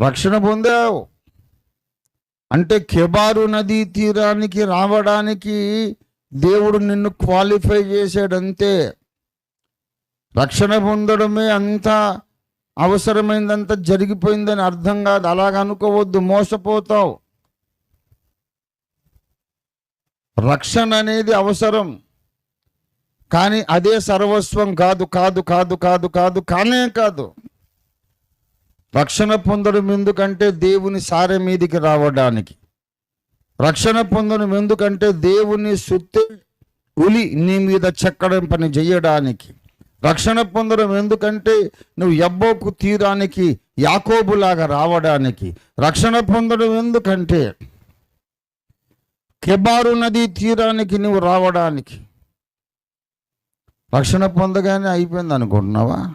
రక్షణ పొందావు. అంటే కెబారు నదీ తీరానికి రావడానికి దేవుడు నిన్ను క్వాలిఫై చేశాడంతే. రక్షణ పొందడమే అంత అవసరమైందంత జరిగిపోయిందని అర్థం కాదు. అలాగ అనుకోవద్దు మోసపోతావు. రక్షణ అనేది అవసరం. కానీ అదే సర్వస్వం కాదు కాదు కాదు కాదు కాదు కానే కాదు. రక్షణ పొందడం ఎందుకంటే దేవుని సారె మీదికి రావడానికి. రక్షణ పొందడం ఎందుకంటే దేవుని సుత్తి ఉలి నీ మీద చెక్కడం పని చేయడానికి. రక్షణ పొందడం ఎందుకంటే నువ్వు ఎబ్బోకు తీరానికి యాకోబులాగా రావడానికి. రక్షణ పొందడం ఎందుకంటే కెబారు నది తీరానికి నువ్వు రావడానికి. రక్షణ పొందగానే అయిపోయింది అనుకుంటున్నావా